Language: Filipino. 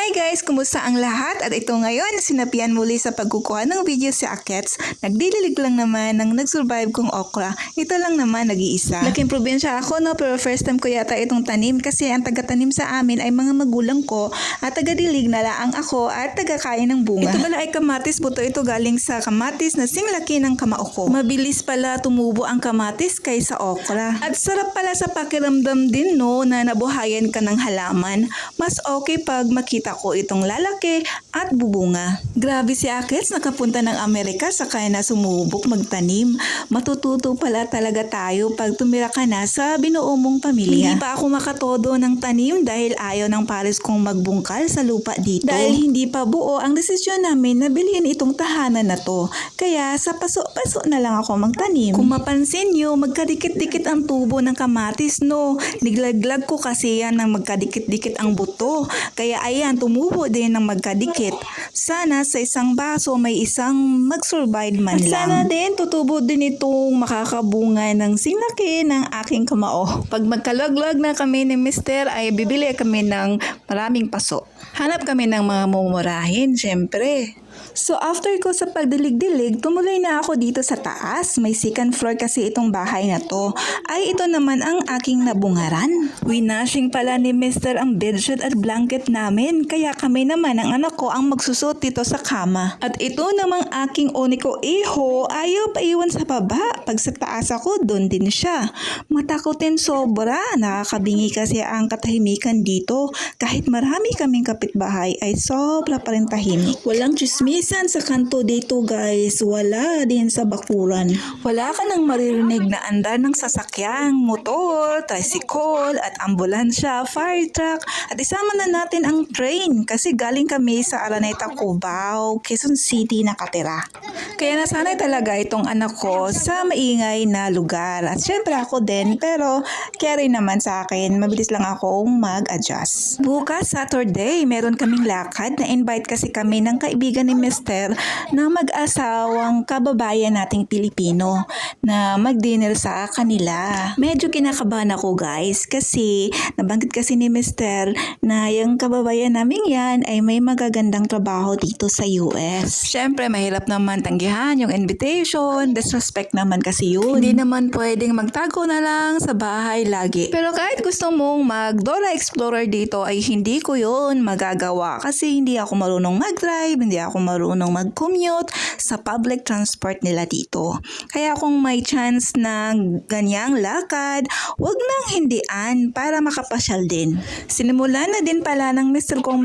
Hi guys! Kumusta ang lahat? At ito ngayon, sinapian muli sa pagkukuha ng video si Akets. Nagdililig lang naman ng nag-survive kong okra. Ito lang naman, nag-iisa. Laking probinsya ako no, pero first time ko yata itong tanim kasi ang taga-tanim sa amin ay mga magulang ko at taga-dilig na laang ako at taga-kain ng bunga. Ito pala ay kamatis, buto ito galing sa kamatis na singlaki ng kamao ko. Mabilis pala tumubo ang kamatis kaysa okra. At sarap pala sa pakiramdam din no na nabuhayan ka ng halaman. Mas okay pag makita ko itong lalaki at bubunga. Grabe si Akels, nakapunta ng Amerika sa kaya na sumubok magtanim. Matututo pala talaga tayo pag tumira ka na sa binuo mong pamilya. Hindi pa ako makatodo ng tanim dahil ayaw ng pares kong magbungkal sa lupa dito. Dahil hindi pa buo ang desisyon namin na bilhin itong tahanan na to. Kaya sa paso-paso na lang ako magtanim. Kung mapansin nyo, magkadikit-dikit ang tubo ng kamatis, no? Niglaglag ko kasi yan ng magkadikit-dikit ang buto. Kaya ayan, tumubo din ng magkadikit. Sana sa isang baso may isang mag-survive man At lang. sana din tutubo din itong makakabunga ng sinaki ng aking kamao. Pag magkalaglag na kami ni Mister ay bibili kami ng maraming paso. Hanap kami ng mga mumurahin, syempre. So after ko sa pagdilig-dilig, tumuloy na ako dito sa taas. May second floor kasi itong bahay na to. Ay ito naman ang aking nabungaran. Winashing pala ni Mr. ang bedsheet at blanket namin. Kaya kami naman ang anak ko ang magsusot dito sa kama. At ito namang aking oniko iho, ayaw pa iwan sa baba. Pag sa taas ako, doon din siya. Matakotin sobra. Nakakabingi kasi ang katahimikan dito. Kahit marami kaming kapitbahay ay sobra pa rin tahimik. Walang chismisan sa kanto dito guys. Wala din sa bakuran. Wala ka nang maririnig na andar ng sasakyang, motor, tricycle, at ambulansya, fire truck. At isama na natin ang train kasi galing kami sa Araneta, Cubao, Quezon City nakatira. Kaya nasanay talaga itong anak ko sa maingay na lugar. At syempre ako din, pero carry naman sa akin, mabilis lang akong mag-adjust. Bukas, Saturday, meron kaming lakad. Na-invite kasi kami ng kaibigan ni Mister na mag-asawang kababayan nating Pilipino na mag-dinner sa kanila. Medyo kinakabahan ako guys kasi nabanggit kasi ni Mister na yung kababayan namin yan ay may magagandang trabaho dito sa US. Siyempre, mahirap naman tanggihan yung invitation. Disrespect naman kasi yun. Hindi naman pwedeng magtago na lang sa bahay lagi. Pero kahit gusto mong mag-Dora Explorer dito ay hindi ko yun magagawa kasi hindi ako marunong mag-drive, hindi ako marunong mag-commute sa public transport nila dito. Kaya kung may chance na ganyang lakad, wag nang hindian para makapasyal din. Sinimulan na din pala ng Mr. kong